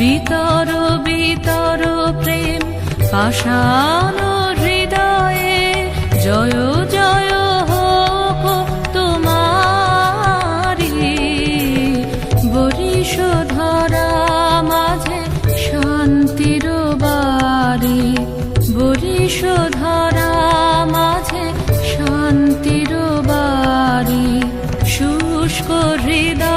বিতর বিতর প্রেম পাশান হৃদয়ে। জয় জয় হোক তোমারি বরিশ ধরা মাঝে শান্তির বাড়ি। বরিশ ধরা মাঝে শান্তির বাড়ি। শুষ্ক হৃদয়